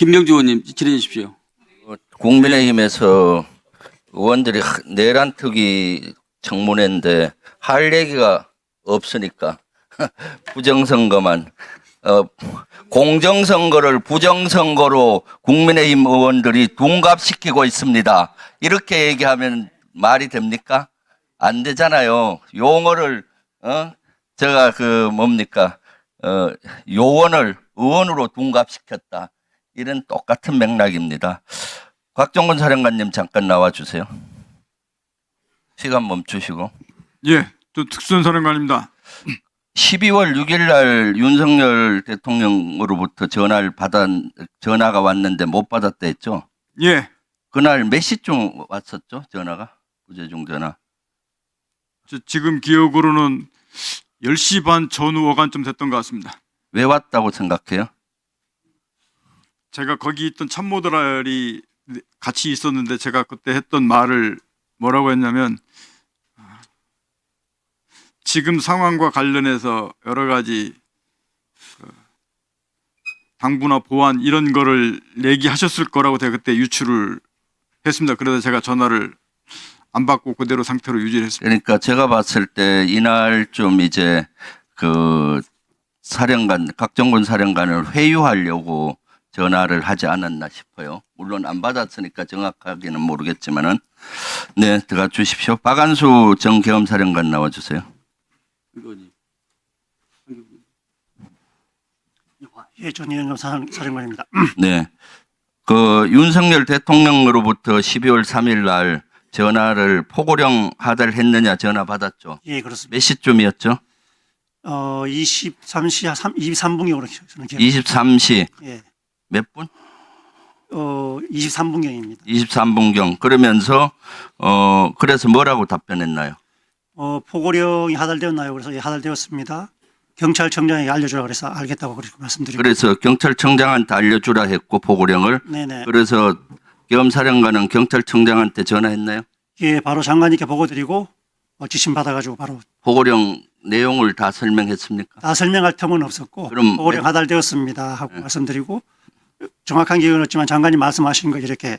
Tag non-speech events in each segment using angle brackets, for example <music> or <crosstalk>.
김병주 의원님 질의해 주십시오. 국민의힘에서 의원들이 하- 내란 특위 청문회인데 할 얘기가 없으니까 <laughs> 부정선거만 어, 공정선거를 부정선거로 국민의힘 의원들이 둔갑시키고 있습니다. 이렇게 얘기하면 말이 됩니까? 안 되잖아요. 용어를 어 제가 그 뭡니까 어 요원을 의원으로 둔갑시켰다. 이런 똑같은 맥락입니다. 곽정근 사령관님 잠깐 나와 주세요. 시간 멈추시고. 예, 저 특수사령관입니다. 12월 6일 날 윤석열 대통령으로부터 전화를 받아 전화가 왔는데 못 받았다 했죠. 예, 그날 몇 시쯤 왔었죠? 전화가 부재중 전화. 저 지금 기억으로는 10시 반 전후 어간쯤 됐던 것 같습니다. 왜 왔다고 생각해요? 제가 거기 있던 참모들이 같이 있었는데 제가 그때 했던 말을 뭐라고 했냐면 아, 지금 상황과 관련해서 여러 가지 그 당부나 보안 이런 거를 얘기하셨을 거라고 제가 그때 유추를 했습니다. 그래서 제가 전화를 안 받고 그대로 상태로 유지를 했습니다. 그러니까 제가 봤을 때 이날 좀 이제 그 사령관 각정군 사령관을 회유하려고 전화를 하지 않았나 싶어요. 물론 안 받았으니까 정확하게는 모르겠지만은 네 들어가 주십시오. 박안수 전 계엄사령관 나와 주세요. 의원님. 예, 전희연 사령관입니다. 네. 그 윤석열 대통령으로부터 12월 3일 날 전화를 포고령 하달 했느냐 전화 받았죠. 예, 그렇습니다. 몇 시쯤이었죠? 어, 23시 3, 23분경으로 저는 기억. 23시 예, 몇 분? 어, 23분경입니다. 23분경 그러면서 어 그래서 뭐라고 답변했나요? 어, 포고령이 하달되었나요? 그래서 예, 하달되었습니다. 경찰청장에게 알려주라 그래서 알겠다고 그렇게 말씀드리고. 그래서 경찰청장한테 알려주라 했고 포고령을 네네. 그래서 겸사령관은 경찰청장한테 전화했나요? 예, 바로 장관님께 보고 드리고 어, 지신 받아가지고 바로 포고령 내용을 다 설명했습니까? 다 설명할 틈은 없었고 그럼 포고령 네. 하달되었습니다 하고 말씀드리고 정확한 기억은 없지만 장관님 말씀하신 거 이렇게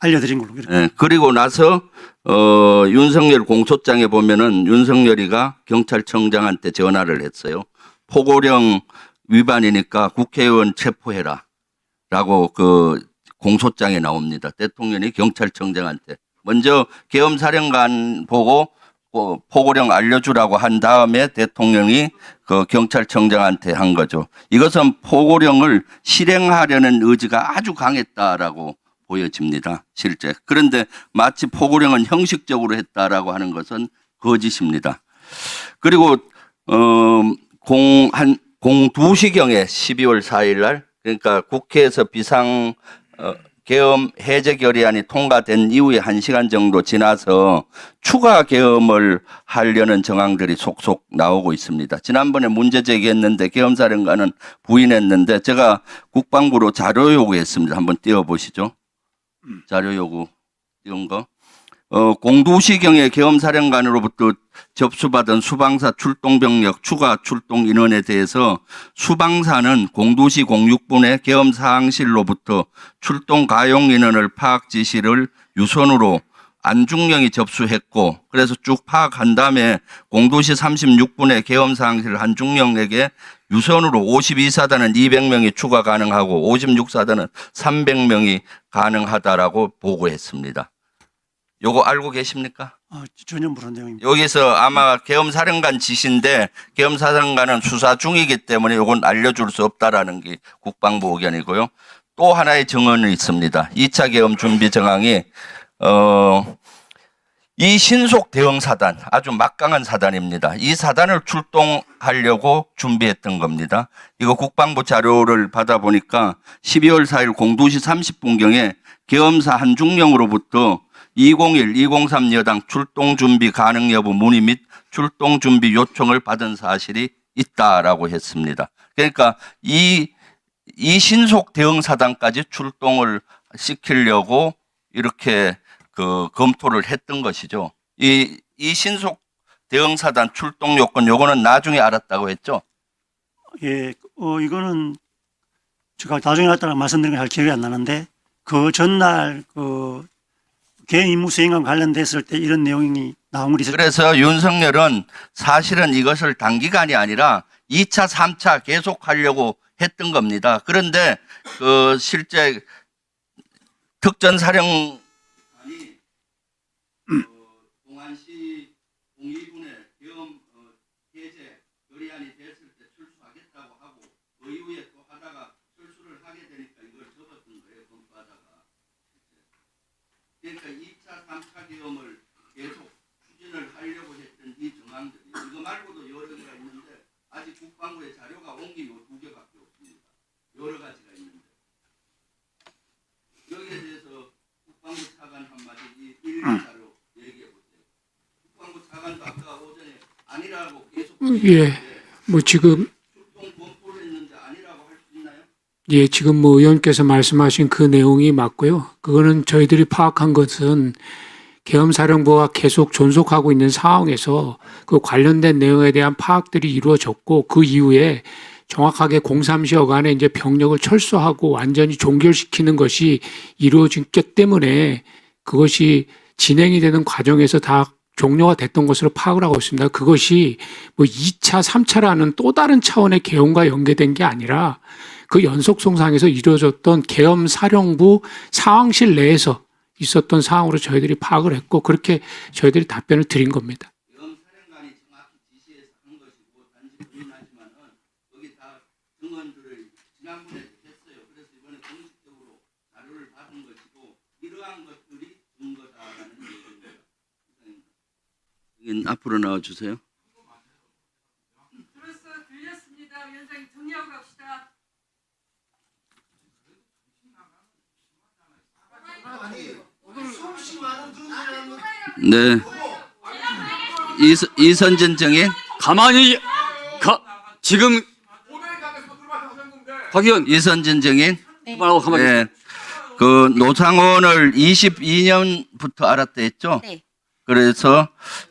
알려드린 걸로 이렇게. 예, 그리고 나서 어, 윤석열 공소장에 보면은 윤석열이가 경찰청장한테 전화를 했어요. 포고령 위반이니까 국회의원 체포해라 라고 그 공소장에 나옵니다. 대통령이 경찰청장한테 먼저 계엄사령관 보고 어, 포고령 알려주라고 한 다음에 대통령이 그 경찰청장한테 한 거죠. 이것은 포고령을 실행하려는 의지가 아주 강했다라고 보여집니다. 실제. 그런데 마치 포고령은 형식적으로 했다라고 하는 것은 거짓입니다. 그리고 어 공한 공 2시경에 12월 4일 날 그러니까 국회에서 비상 어, 계엄 해제 결의안이 통과된 이후에 1시간 정도 지나서 추가 계엄을 하려는 정황들이 속속 나오고 있습니다. 지난번에 문제 제기했는데 계엄사령관은 부인했는데 제가 국방부로 자료 요구했습니다. 한번 띄워보시죠. 자료 요구 띄운 거. 어, 공두시경의 계엄사령관으로부터 접수받은 수방사 출동 병력 추가 출동 인원에 대해서 수방사는 공두시 공육분의 계엄사항실로부터 출동 가용 인원을 파악 지시를 유선으로 안중령이 접수했고 그래서 쭉 파악한 다음에 공도시 36분의 계엄사항실 안중령에게 유선으로 52사단은 200명이 추가 가능하고 56사단은 300명이 가능하다라고 보고했습니다. 요거 알고 계십니까? 어, 전혀 모르는 내용입니다. 여기서 아마 계엄사령관 지시인데 계엄사령관은 수사 중이기 때문에 요건 알려줄 수 없다라는 게 국방부 의견이고요. 또 하나의 정언이 있습니다. 2차 계엄 준비 정황이 어, 이 신속 대응 사단 아주 막강한 사단입니다. 이 사단을 출동하려고 준비했던 겁니다. 이거 국방부 자료를 받아보니까 12월 4일 02시 30분경에 계엄사 한중령으로부터 201, 203 여당 출동 준비 가능 여부 문의 및 출동 준비 요청을 받은 사실이 있다라고 했습니다. 그러니까 이, 이 신속 대응 사단까지 출동을 시키려고 이렇게 그 검토를 했던 것이죠. 이, 이 신속 대응 사단 출동 요건 요거는 나중에 알았다고 했죠. 예, 어, 이거는 제가 나중에 나타나 말씀드린 거잘 기억이 안 나는데 그 전날 그 개인 임무 수행과 관련됐을 때 이런 내용이 나온 걸 있었 그래서 윤석열은 사실은 이것을 단기간이 아니라 2차, 3차 계속 하려고 했던 겁니다. 그런데 그 실제 특전사령관이 동안시 공의군의 계엄 해제 결의안이 됐을 때 출소하겠다고 하고 그 이후에 또 하다가 출소를 하게 되니까 이걸 접었던 거예요. 검토하다가. 그러니까 2차, 3차 계엄을 계속 추진을 하려고 했던 이 정황들이 이거 말고도 여러 개가 있는데 아직 국방부의 자료가 온 게 요 두 개밖에 없습니다. 여러 가지가 있는데 여기에 대해서 국방부 차관 한마디 이 일기자로 얘기해 보세요. 국방부 차관도 아까 오전에 아니라고 계속 예, 뭐 지금? 예, 지금 뭐 의원께서 말씀하신 그 내용이 맞고요. 그거는 저희들이 파악한 것은 계엄사령부가 계속 존속하고 있는 상황에서 그 관련된 내용에 대한 파악들이 이루어졌고 그 이후에 정확하게 03시어 간에 이제 병력을 철수하고 완전히 종결시키는 것이 이루어졌기 때문에 그것이 진행이 되는 과정에서 다 종료가 됐던 것으로 파악을 하고 있습니다. 그것이 뭐 2차, 3차라는 또 다른 차원의 계엄과 연계된 게 아니라 그 연속송상에서 이루어졌던 계엄 사령부 상황실 내에서 있었던 상황으로 저희들이 파악을 했고 그렇게 저희들이 답변을 드린 겁니다. 영사령관이 정확히 지시해서 한 것이고 단지 부인하지만은 거기 다 증언들을 지난번에도 했어요. 그래서 이번에 공식적으로 자료를 받은 것이고 이러한 것들이 증거다라는 얘기입니다. 이사님. 앞으로 나와 주세요. 들었어 들렸습니다. 위원장님 정리하고 갑시다. 네. 이선, 이선진 증인 가만히 가 지금 박 의원 이선진 증인 말하고 가만히 있어. 네. 그 노상원을 22년부터 알았다 했죠? 네. 그래서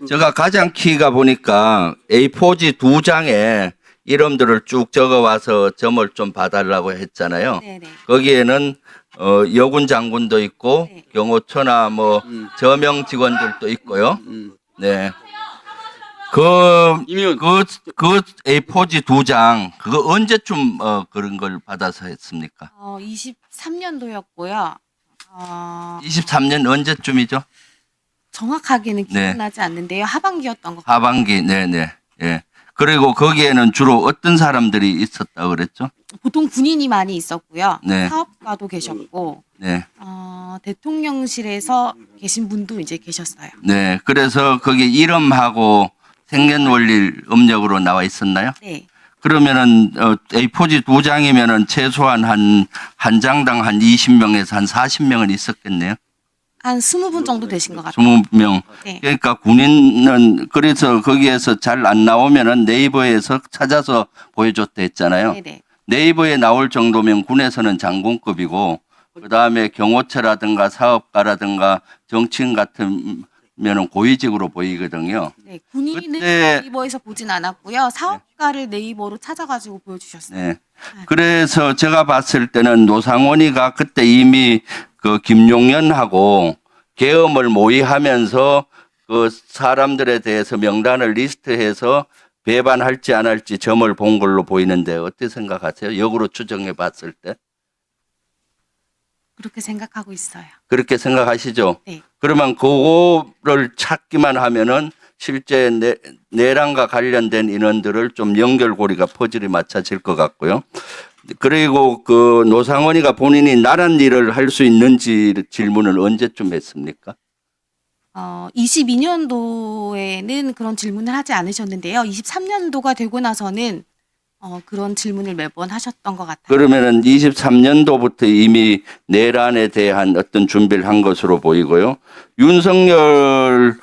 제가 가장 키가 보니까 A4지 두 장에 이름들을 쭉 적어 와서 점을 좀 봐달라고 했잖아요. 네네. 거기에는 어, 여군 장군도 있고 네. 경호처나 뭐 음. 저명 직원들도 있고요. 음. 네. 그, 이면 그, 그 A4지 두 장, 그거 언제쯤 어, 그런 걸 받아서 했습니까? 어, 23년도였고요. 어, 23년 언제쯤이죠? 정확하게는 네. 기억나지 않는데요. 하반기였던 것 같아요. 하반기, 네네. 예. 그리고 거기에는 주로 어떤 사람들이 있었다 그랬죠? 보통 군인이 많이 있었고요. 네. 사업가도 계셨고, 네. 어, 대통령실에서 계신 분도 이제 계셨어요. 네. 그래서 거기 이름하고 생년월일 음력으로 나와 있었나요? 네. 그러면은 어, A4지 두 장이면은 최소한 한 한 장당 한 20명에서 한 40명은 있었겠네요. 한 20분 정도 되신 것 같아요. 20명. 네. 그러니까 군인은 그래서 거기에서 잘 안 나오면은 네이버에서 찾아서 보여줬다 했잖아요. 네네. 네이버에 나올 정도면 군에서는 장군급이고 그다음에 경호처라든가 사업가라든가 정치인 같으면은 고위직으로 보이거든요. 네. 군인은 그때- 네이버에서 보진 않았고요. 사업가를 네이버로 찾아가지고 보여주셨어요. 네. 그래서 제가 봤을 때는 노상원이가 그때 이미 그 김용현하고 계엄을 모의하면서 그 사람들에 대해서 명단을 리스트해서 배반할지 안 할지 점을 본 걸로 보이는데 어떻게 생각하세요? 역으로 추정해 봤을 때 그렇게 생각하고 있어요. 그렇게 생각하시죠? 네. 그러면 그거를 찾기만 하면은 실제 내, 내란과 관련된 인원들을 좀 연결고리가 퍼즐이 맞춰질 것 같고요. 그리고 그 노상원이가 본인이 나란 일을 할 수 있는지 질문을 언제쯤 했습니까? 어, 22년도에는 그런 질문을 하지 않으셨는데요. 23년도가 되고 나서는 어, 그런 질문을 매번 하셨던 것 같아요. 그러면은 23년도부터 이미 내란에 대한 어떤 준비를 한 것으로 보이고요. 윤석열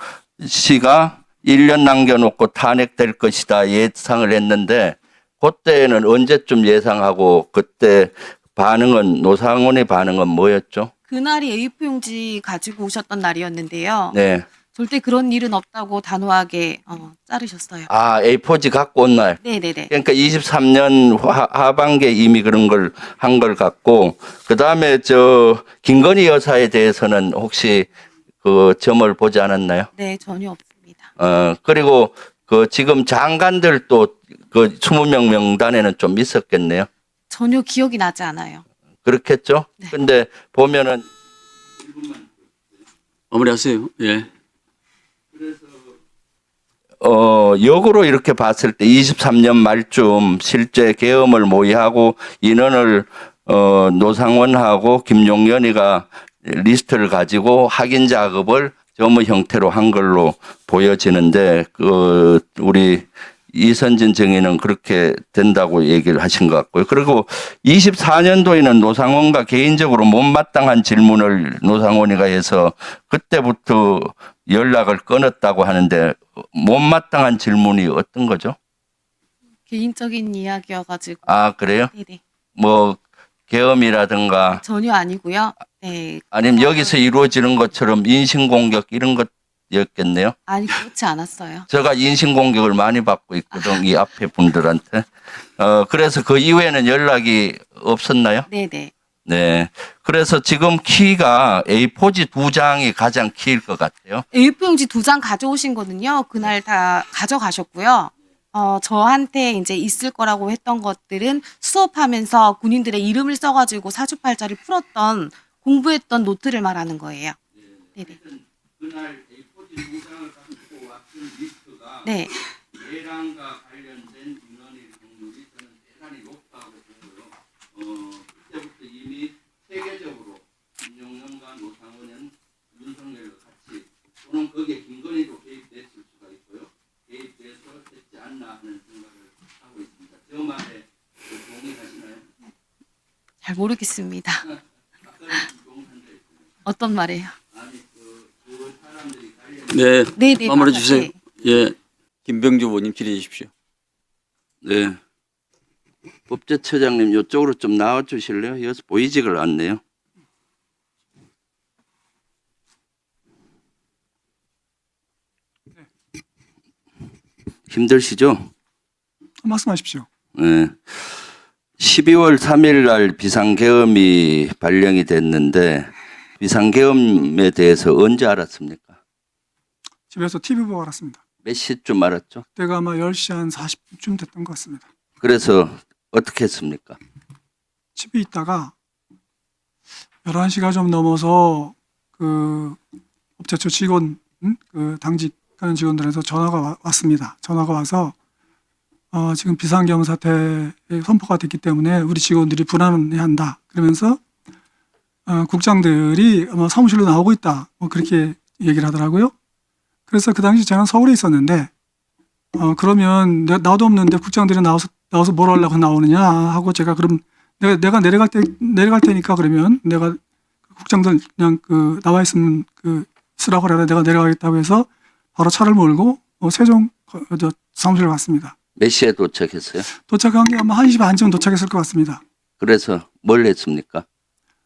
씨가 1년 남겨놓고 탄핵될 것이다 예상을 했는데 그때는 언제쯤 예상하고 그때 반응은 노상원의 반응은 뭐였죠? 그날이 A4 용지 가지고 오셨던 날이었는데요. 네, 절대 그런 일은 없다고 단호하게 어, 자르셨어요. 아 A4지 갖고 온 날. 네네네. 그러니까 23년 하, 하반기에 이미 그런 걸 한걸 같고 그 다음에 저 김건희 여사에 대해서는 혹시 그 점을 보지 않았나요? 네, 전혀 없습니다. 어 그리고 그 지금 장관들도 그 20명 명단에는 좀 있었겠네요. 전혀 기억이 나지 않아요. 그렇겠죠? 네. 근데 보면은 마무리하세요. 예. 어, 역으로 이렇게 봤을 때 23년 말쯤 실제 계엄을 모의하고 인원을 어, 노상원하고 김용연이가 리스트를 가지고 확인 작업을 점의 형태로 한 걸로 보여지는데 그 우리 이선진 정의는 그렇게 된다고 얘기를 하신 것 같고요. 그리고 24년도에는 노상원과 개인적으로 못마땅한 질문을 노상원이가 해서 그때부터 연락을 끊었다고 하는데 못마땅한 질문이 어떤 거죠? 개인적인 이야기여가지고. 아 그래요? 네네. 뭐 계엄이라든가 전혀 아니고요. 네. 아니면 여기서 이루어지는 것처럼 인신공격 이런 것 이었겠네요. 아니, 그렇지 않았어요. 제가 인신공격을 많이 받고 있거든 이 앞에 분들한테. 어 그래서 그 이후에는 연락이 없었나요? 네네. 네. 그래서 지금 키가 A4지 두 장이 가장 키일 것 같아요. A4용지 두 장 가져오신 거는요. 그날 다 가져가셨고요. 어, 저한테 이제 있을 거라고 했던 것들은 수업하면서 군인들의 이름을 써가지고 사주팔자를 풀었던 공부했던 노트를 말하는 거예요. 네네. 그날 A4지 두 장을 갖고 왔던 리스트가 네. 예랑과 관련된 인원의 확률이 저는 대단히 높다고 보고요. 어, 그때부터 이미 세계적으로 김용현과 노상원은 윤석열과 같이 또는 거기에 김건희도 개입됐을 수가 있고요. 개입돼서 됐지 않나 하는 생각을 하고 있습니다. 저 말에 그 동의하시나요? 잘 모르겠습니다. <laughs> 어떤 말이에요? 아니 그, 그 사람들이 관련 네. 네 네. 마무리 맞아요. 주세요. 네. 예. 김병주 의원님 질의해 주십시오. 네. 법제처장님 이쪽으로 좀 나와 주실래요? 여기서 보이지가 않네요. 힘드시죠? 말씀하십시오. 네. 12월 3일 날 비상계엄이 발령이 됐는데 비상계엄에 대해서 언제 알았습니까? 집에서 TV 보고 알았습니다. 몇 시쯤 알았죠? 그때가 아마 10시 한 40분쯤 됐던 것 같습니다. 그래서 어떻게 했습니까? 집에 있다가 11시가 좀 넘어서 그 업체처 직원, 음? 그 당직하는 직원들에서 전화가 와- 왔습니다. 전화가 와서 어, 지금 비상경험 사태 선포가 됐기 때문에 우리 직원들이 불안해한다. 그러면서 어, 국장들이 아마 사무실로 나오고 있다. 뭐 그렇게 얘기를 하더라고요. 그래서 그 당시 저는 서울에 있었는데 어, 그러면 내, 나도 없는데 국장들이 나와서 나와서 뭘 하려고 나오느냐 하고 제가 그럼 내가 내가 내려갈 때 내려갈 테니까 그러면 내가 국장들 그냥 그 나와 있으면 그 쓰라고 하라 내가 내려가겠다고 해서 바로 차를 몰고 어, 세종 거- 저 사무실 을 갔습니다. 몇 시에 도착했어요? 도착한 게 아마 1시 반쯤 도착했을 것 같습니다. 그래서 뭘 했습니까?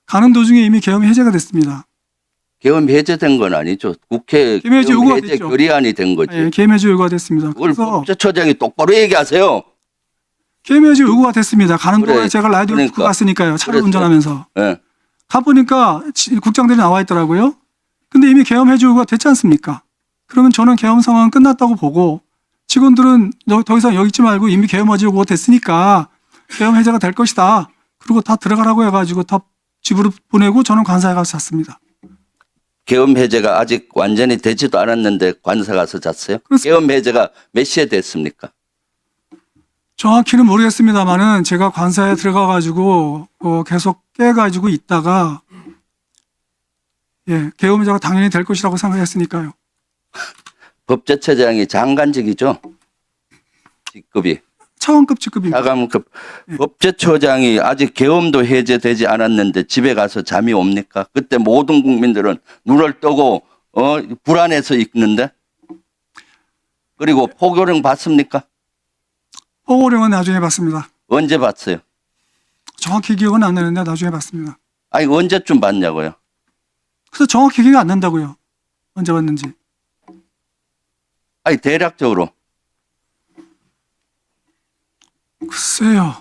가는 도중에 이미 계엄이 해제가 됐습니다. 계엄 해제된 건 아니죠. 국회 계엄 해제 요구가 해제 됐죠. 결의안이 된 거지. 예, 계엄 해제 요구가 됐습니다. 그걸 그래서 법제처장이 똑바로 얘기하세요. 계엄 해제 요구가 됐습니다. 가는 그래, 동안에 제가 라디오 듣고 그러니까. 갔으니까요. 차를 그랬어요. 운전하면서. 예. 가보니까 지- 국장들이 나와 있더라고요. 근데 이미 계엄 해주가 됐지 않습니까? 그러면 저는 계엄 상황 끝났다고 보고 직원들은 너- 더 이상 여기 있지 말고 이미 계엄 해주가 됐으니까 계엄 해제가 될 것이다. 그리고 다 들어가라고 해가지고 다 집으로 보내고 저는 관사에 가서 잤습니다. 계엄 해제가 아직 완전히 되지도 않았는데 관사 가서 잤어요. 계엄 해제가 몇 시에 됐습니까? 정확히는 모르겠습니다만은 제가 관사에 들어가 가지고 어, 계속 깨 가지고 있다가 예 계엄 해제가 당연히 될 것이라고 생각했으니까요. <laughs> 법제처장이 장관직이죠. 직급이 차원급 직급입니다. 차관급 예. 법제처장이 아직 계엄도 해제되지 않았는데 집에 가서 잠이 옵니까? 그때 모든 국민들은 눈을 뜨고 어 불안해서 있는데 그리고 포교령 받습니까? 호호령은 나중에 봤습니다. 언제 받어요? 정확히 기억은 안 나는데 나중에 봤습니다. 아니 언제쯤 받냐고요? 그래서 정확히 기억이 안 난다고요. 언제 봤는지. 아니 대략적으로 글쎄요.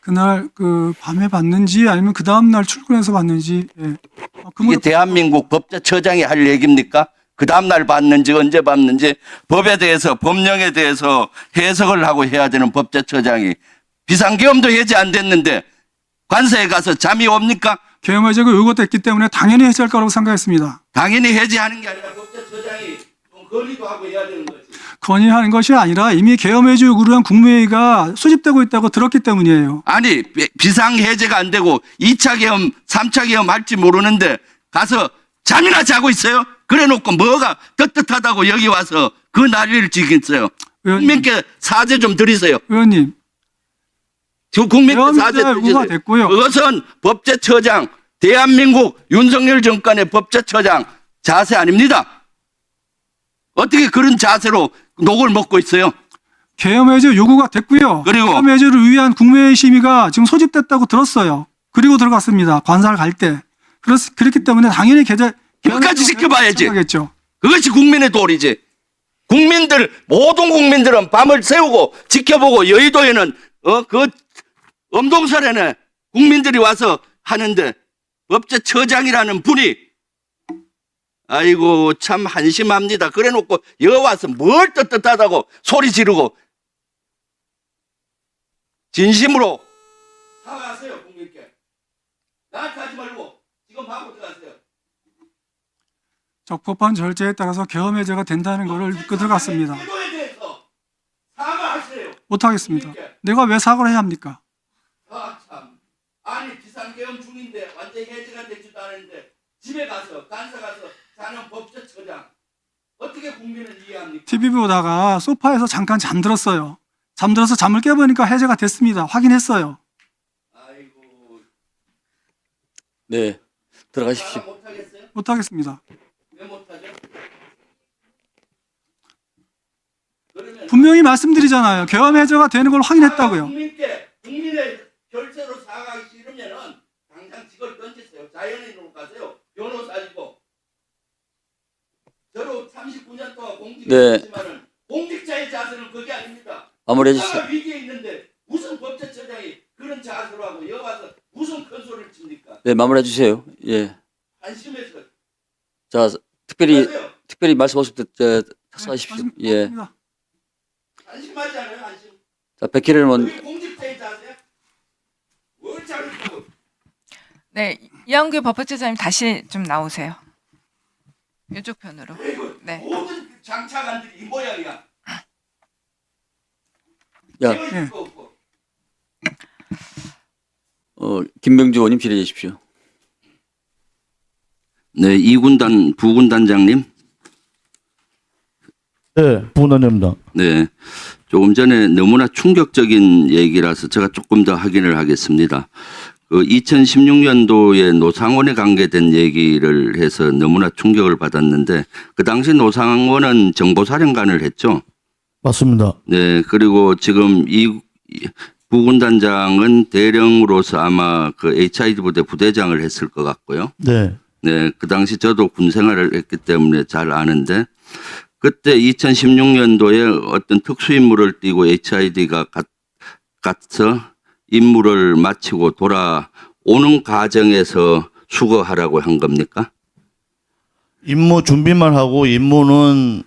그날 그 밤에 봤는지 아니면 그 다음 날 출근해서 봤는지 예. 어, 그 이게 뭐- 대한민국 법제처장이 할 얘기입니까? 그 다음 날 봤는지 언제 봤는지 법에 대해서 법령에 대해서 해석을 하고 해야 되는 법제처장이 비상계엄도 해제 안 됐는데 관세에 가서 잠이 옵니까? 계엄 해제가 요구됐기 때문에 당연히 해제할 거라고 생각했습니다. 당연히 해제하는 게 아니라 법제처장이 좀 건의도 하고 해야 되는 거지. 건의하는 것이 아니라 이미 계엄 해제 요구를 한 국무회의가 수집되고 있다고 들었기 때문이에요. 아니 비- 비상 해제가 안 되고 2차 계엄, 3차 계엄 할지 모르는데 가서 잠이나 자고 있어요? 그래 놓고 뭐가 떳떳하다고 여기 와서 그 난리를 지겠어요. 국민께 사죄 좀 드리세요. 의원님 저 국민께 사죄 드리세요. 됐고요. 그것은 법제처장, 대한민국 윤석열 정권의 법제처장 자세 아닙니다. 어떻게 그런 자세로 녹을 먹고 있어요? 계엄 해제 요구가 됐고요. 그리고- 계엄 해제를 위한 국무회의 심의가 지금 소집됐다고 들었어요. 그리고 들어갔습니다. 관사를 갈 때. 그렇, 그렇기 때문에 당연히 계제 끝까지 지켜봐야지. 하겠죠. 그것이 국민의 도리지. 국민들 모든 국민들은 밤을 새우고 지켜보고 여의도에는 어 그 엄동설에는 국민들이 와서 하는데 법제처장이라는 분이 아이고 참 한심합니다. 그래 놓고 여기 와서 뭘 떳떳하다고 소리 지르고 진심으로 사과하세요 국민께 나한테 하지 말고 지금 하고 들어가세요. 적법한 절차에 따라서 계엄 해제가 된다는 것을 믿고 들어갔습니다. 태도에 대해서 사과하세요. 못하겠습니다. 내가 왜 사과를 해야 합니까? 아 참. 아니 비상계엄 중인데 완전 해제가 되지도 않았는데 집에 가서 간사 가서 자는 법제처장 어떻게 국민을 이해합니까? TV 보다가 소파에서 잠깐 잠들었어요. 잠들어서 잠을 깨보니까 해제가 됐습니다. 확인했어요. 아이고 네. 들어가십시오. 못하겠어요? 못하겠습니다. 왜 못하죠? 그러면 분명히 말씀드리잖아요. 계엄 해제가 되는 걸 확인했다고요. 국민께 국민의 결세로 사과하기 싫으면은 당장 직을 던지세요. 자연인으로 가세요. 변호사이고 저로 39년 동안 공직을 네. 공직자의 자세는 그게 아닙니다. 나라가 위기에 있는데 무슨 법제처장이 그런 자세로 하고 여기 와서 무슨 큰 소리를 칩니까? 네, 마무리해 주세요. 예. 안심해서 자, 특별히 하세요. 특별히 말씀하실 때 저, 특사하십시오. 말씀- 예. 안심하지 않아요? 안심. 자, 백희를 먼 그게 공직자의 자세야? 뭘 잘했고 네, 이한규 법학제자님 다시 좀 나오세요. 이쪽 편으로. 네. 모든 장차관들이 이 모양이야. 야. 어, 김병주 의원님 질의해 주십시오. 네, 이군단 부군단장님. 네, 부원장입니다. 네. 조금 전에 너무나 충격적인 얘기라서 제가 조금 더 확인을 하겠습니다. 그 2016년도에 노상원에 관계된 얘기를 해서 너무나 충격을 받았는데 그 당시 노상원은 정보사령관을 했죠. 맞습니다. 네. 그리고 지금 이이 부군단장은 대령으로서 아마 그 HID 부대 부대장을 했을 것 같고요. 네, 네, 그 당시 저도 군 생활을 했기 때문에 잘 아는데 그때 2016년도에 어떤 특수 임무를 띠고 HID가 가, 가서 임무를 마치고 돌아오는 과정에서 수거하라고 한 겁니까? 임무 준비만 하고 임무는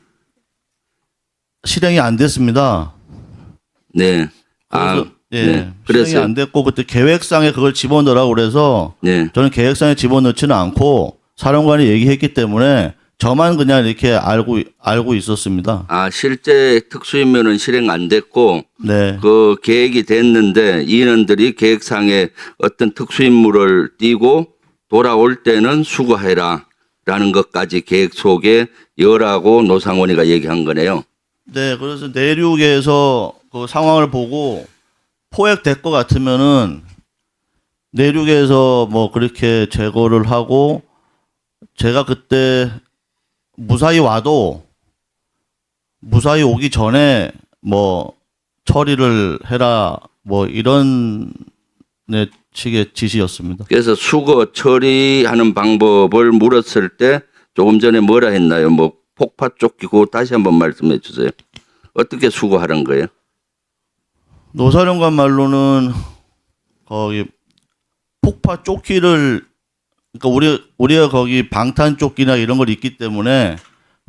실행이 안 됐습니다. 네. 아, 그래서 예, 네. 실행이 그래서 안 됐고 그때 계획상에 그걸 집어넣으라고 그래서 네. 저는 계획상에 집어넣지는 않고 사령관이 얘기했기 때문에 저만 그냥 이렇게 알고 알고 있었습니다. 아, 실제 특수임무는 실행 안 됐고 네, 그 계획이 됐는데 인원들이 계획상에 어떤 특수임무를 띠고 돌아올 때는 수거해라 라는 것까지 계획 속에 열하고 노상원이가 얘기한 거네요. 네, 그래서 내륙에서 그 상황을 보고 포획될 것 같으면은 내륙에서 뭐 그렇게 제거를 하고 제가 그때 무사히 와도 무사히 오기 전에 뭐 처리를 해라 뭐 이런 네, 식의 지시였습니다. 그래서 수거 처리하는 방법을 물었을 때 조금 전에 뭐라 했나요? 뭐 폭파 그거 다시 한번 말씀해 주세요. 어떻게 수거하는 거예요? 노사령관 말로는 거기 폭파 조끼를 그러니까 우리 우리가 거기 방탄 조끼나 이런 걸 입기 때문에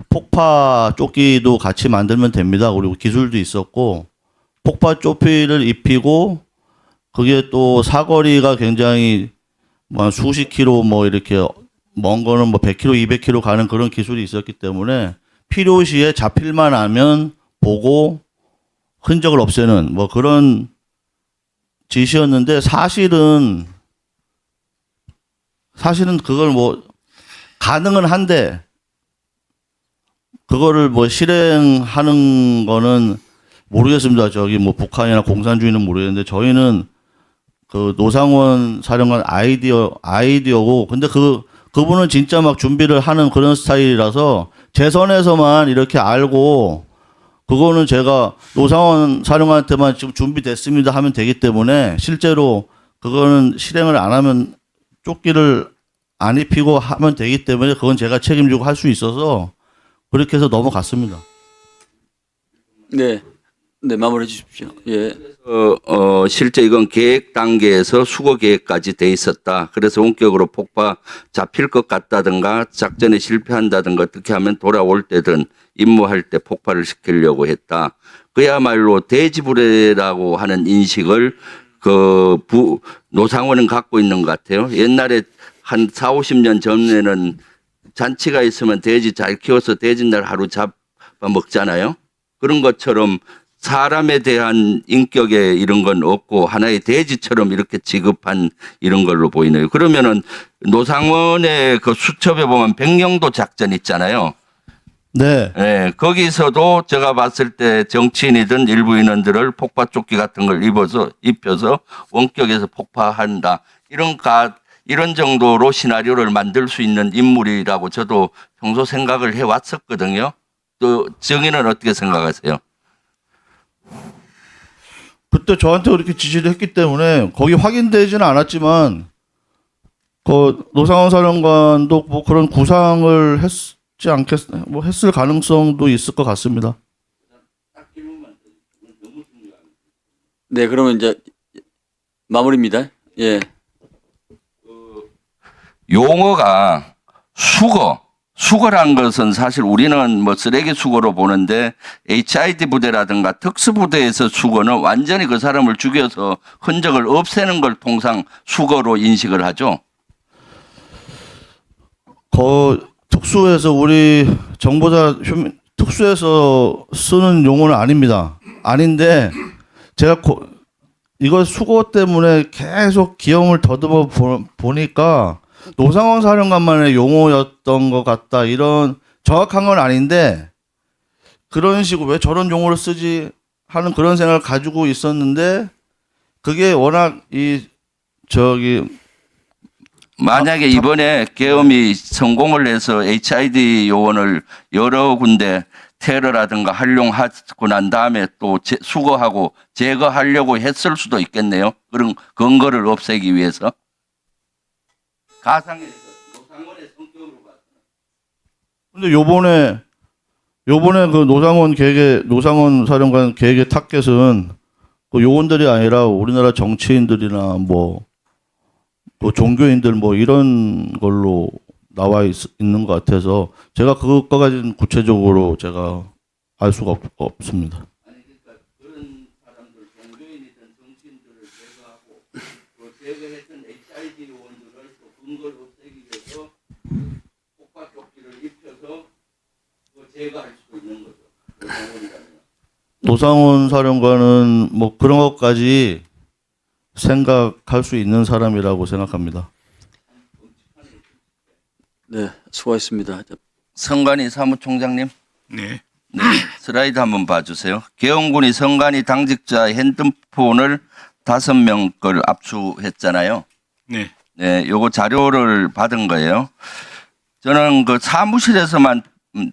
폭파 조끼도 같이 만들면 됩니다. 그리고 기술도 있었고 폭파 조끼를 입히고 그게 또 사거리가 굉장히 뭐 수십 킬로 뭐 이렇게 먼 거는 뭐 100킬로, 200킬로 가는 그런 기술이 있었기 때문에 필요시에 잡힐만 하면 보고 흔적을 없애는 뭐 그런 짓이었는데 사실은 사실은 그걸 뭐 가능은 한데 그거를 뭐 실행하는 거는 모르겠습니다. 저기 뭐 북한이나 공산주의는 모르겠는데 저희는 그 노상원 사령관 아이디어 아이디어고 근데 그 그분은 진짜 막 준비를 하는 그런 스타일이라서 제 선에서만 이렇게 알고 그거는 제가 노상원 사령관한테만 지금 준비됐습니다 하면 되기 때문에 실제로 그거는 실행을 안 하면 조끼를 안 입히고 하면 되기 때문에 그건 제가 책임지고 할 수 있어서 그렇게 해서 넘어갔습니다. 네. 네, 마무리해 주십시오. 예. 어, 어, 실제 이건 계획 단계에서 수거 계획까지 돼 있었다. 그래서 원격으로 폭파 잡힐 것 같다든가 작전에 실패한다든가 어떻게 하면 돌아올 때든 임무할 때 폭발을 시키려고 했다. 그야말로 대지불회라고 하는 인식을 그 부, 노상원은 갖고 있는 것 같아요. 옛날에 한 4, 50년 전에는 잔치가 있으면 돼지 잘 키워서 돼지날 하루 잡아 먹잖아요. 그런 것처럼 사람에 대한 인격에 이런 건 없고 하나의 돼지처럼 이렇게 지급한 이런 걸로 보이네요. 그러면은 노상원의 그 수첩에 보면 백령도 작전 있잖아요. 네. 예, 거기서도 제가 봤을 때 정치인이든 일부 인원들을 폭파 조끼 같은 걸 입어서 입혀서 원격에서 폭파한다. 이런 가 이런 정도로 시나리오를 만들 수 있는 인물이라고 저도 평소 생각을 해 왔었거든요. 또 정의는 어떻게 생각하세요? 그때 저한테 그렇게 지시를 했기 때문에 거기 확인되지는 않았지만 그 노상원 사령관도 뭐 그런 구상을 했 지 않겠 뭐 했을 가능성도 있을 것 같습니다. 네, 그러면 이제 마무리입니다. 예. 용어가 수거, 수거란 것은 사실 우리는 뭐 쓰레기 수거로 보는데 HID 부대라든가 특수부대에서 수거는 완전히 그 사람을 죽여서 흔적을 없애는 걸 통상 수거로 인식을 하죠. 거 특수에서 우리 정보자 휴 특수에서 쓰는 용어는 아닙니다. 아닌데 제가 고, 이거 수고 때문에 계속 기염을 더듬어 보, 보니까 노상원 사령관만의 용어였던 것 같다. 이런 정확한 건 아닌데 그런 식으로 왜 저런 용어를 쓰지 하는 그런 생각을 가지고 있었는데 그게 워낙 이 저기 만약에 이번에 계엄이 성공을 해서 HID 요원을 여러 군데 테러라든가 활용하고 난 다음에 또 제- 수거하고 제거하려고 했을 수도 있겠네요. 그런 근거를 없애기 위해서. 가상에서 노상원의 성격으로 봐. 근데 요번에 요번에 그 노상원 계획의 노상원 사령관 계획의 타겟은 그 요원들이 아니라 우리나라 정치인들이나 뭐, 뭐 종교인들 뭐 이런 걸로 나와 있, 있는 것 같아서 제가 그것까지는 구체적으로 제가 알 수가 없, 없습니다. 그런 사람들 종교인이든 정치인들을 제거하고 그 제거했던 HID 요원들을 또 근거를 없애기 위해서 폭파 조끼를 입혀서 그 제거할 수도 있는 거죠. 노상원이라면. 노상원 사령관은 뭐 그런 것까지 생각할 수 있는 사람이라고 생각합니다. 네, 수고하셨습니다. 성관이 사무총장님 네. 슬라이드 한번 봐주세요. 계엄군이 성관이 당직자 핸드폰을 다섯 명 걸 압수했잖아요. 네. 네, 요거 자료를 받은 거예요. 저는 그 사무실에서만 음,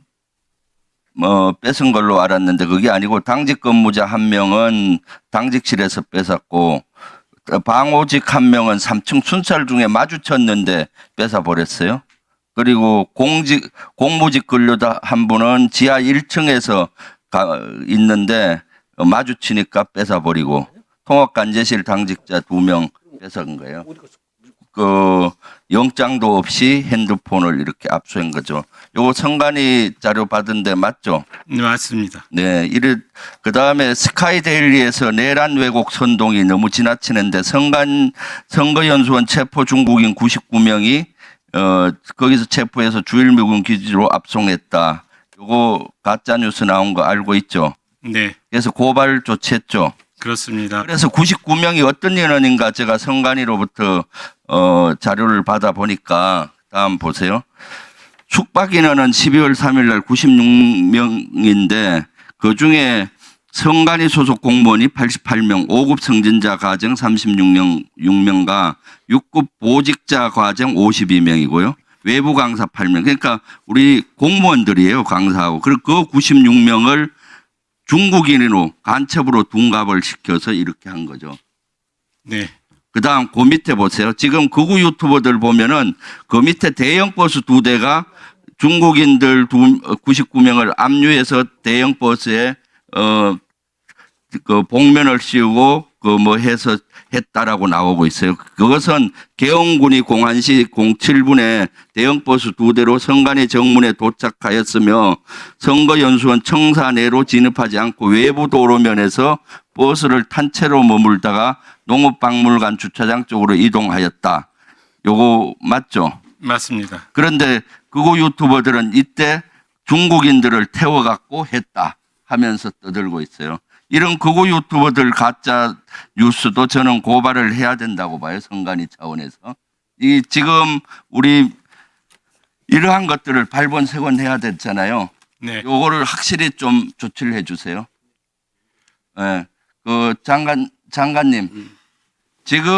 뭐 뺏은 걸로 알았는데 그게 아니고 당직 근무자 한 명은 당직실에서 뺏었고 방호직 한 명은 3층 순찰 중에 마주쳤는데 뺏어 버렸어요. 그리고 공직 공무직 근로자 한 분은 지하 1층에서 가, 있는데 어, 마주치니까 뺏어버리고 통합간제실 당직자 두 명 뺏은 거예요. 그 영장도 없이 핸드폰을 이렇게 압수한 거죠. 요거 선관위 자료 받은데 맞죠? 네, 맞습니다. 네, 이래 그 다음에 스카이데일리에서 내란 왜곡 선동이 너무 지나치는데 선관 선거연수원 체포 중국인 99명이 어 거기서 체포해서 주일미군 기지로 압송했다. 요거 가짜 뉴스 나온 거 알고 있죠? 네, 그래서 고발 조치했죠. 그렇습니다. 그래서 99명이 어떤 인원인가 제가 선관위로부터 어, 자료를 받아 보니까 다음 보세요. 숙박 인원은 12월 3일 날 96명인데 그 중에 선관위 소속 공무원이 88명, 5급 승진자 과정 36명 6명과 6급 보직자 과정 52명이고요. 외부 강사 8명. 그러니까 우리 공무원들이에요, 강사하고. 그리고 그 96명을 중국인으로 간첩으로 둔갑을 시켜서 이렇게 한 거죠. 네, 그 다음 그 밑에 보세요. 지금 극우 유튜버들 보면은 그 밑에 대형 버스 두 대가 중국인들 두 99명을 압류해서 대형 버스에 어, 그 복면을 씌우고 그 뭐 해서 했다라고 나오고 있어요. 그것은 개헌군이 공안시 07분에 대형 버스 두 대로 선관위 정문에 도착하였으며 선거연수원 청사 내로 진입하지 않고 외부 도로면에서 버스를 탄 채로 머물다가 농업박물관 주차장 쪽으로 이동하였다. 요거 맞죠? 맞습니다. 그런데 그거 유튜버들은 이때 중국인들을 태워갖고 했다 하면서 떠들고 있어요. 이런 극우 유튜버들 가짜 뉴스도 저는 고발을 해야 된다고 봐요. 선관위 차원에서. 이 지금 우리 이러한 것들을 발본색원 해야 되잖아요. 네, 요거를 확실히 좀 조치를 해 주세요. 예. 그 장관 장관님 지금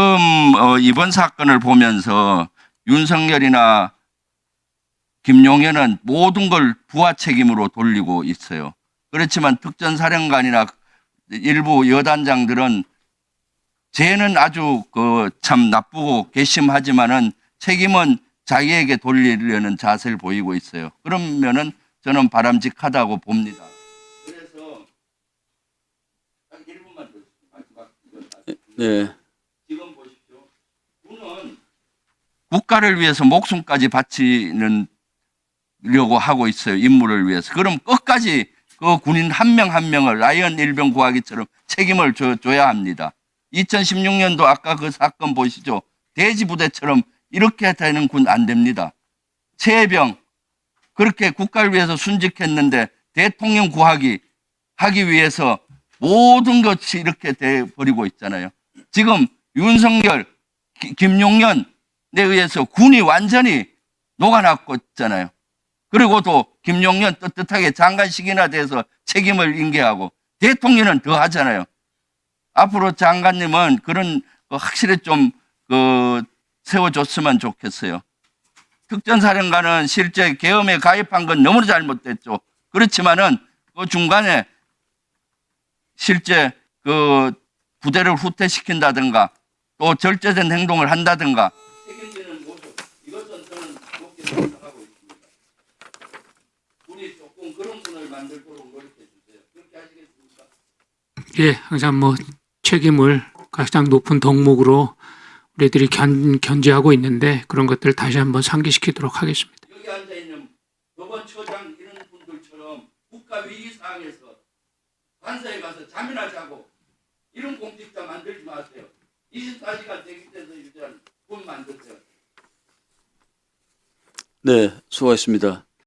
어 이번 사건을 보면서 윤석열이나 김용현은 모든 걸 부하 책임으로 돌리고 있어요. 그렇지만 특전사령관이나 일부 여단장들은 죄는 아주 그 참 나쁘고 괘씸하지만은 책임은 자기에게 돌리려는 자세를 보이고 있어요. 그러면은 저는 바람직하다고 봅니다. 그래서 딱 1분만 더 마지막 네. 지금 보십시오. 군은 국가를 위해서 목숨까지 바치는 려고 하고 있어요. 임무를 위해서. 그럼 끝까지 그 군인 한 명 한 명을 라이언 일병 구하기처럼 책임을 져, 줘야 합니다. 2016년도 아까 그 사건 보시죠. 돼지 부대처럼 이렇게 되는 군 안 됩니다. 최혜병 그렇게 국가를 위해서 순직했는데 대통령 구하기 하기 위해서 모든 것이 이렇게 돼 버리고 있잖아요. 지금 윤석열, 기- 김용년에 의해서 군이 완전히 녹아났고 있잖아요. 그리고 또 김용년 떳떳하게 장관식이나 돼서 책임을 인계하고 대통령은 더 하잖아요. 앞으로 장관님은 그런 거 확실히 좀 그 세워줬으면 좋겠어요. 특전사령관은 실제 계엄에 가입한 건 너무 잘못됐죠. 그렇지만은 그 중간에 실제 그 부대를 후퇴시킨다든가 또 절제된 행동을 한다든가 책임지는 모습 이것은 저는 높게 생각하고 있습니다. 우리 조금 그런 분을 만들도록 노력해 주세요. 그렇게 하시겠습니까? 예, 항상 뭐 책임을 가장 높은 덕목으로 우리들이 견, 견제하고 있는데 그런 것들 다시 한번 상기시키도록 하겠습니다. 여기 앉아 있는 법원 처장 이런 분들처럼 국가 위기 상황에서 관서에 가서 잠이나 자고 이런 공직자 만들지 마세요. 24시간 대기돼서 유지한 군 만드세요. 네, 수고하셨습니다.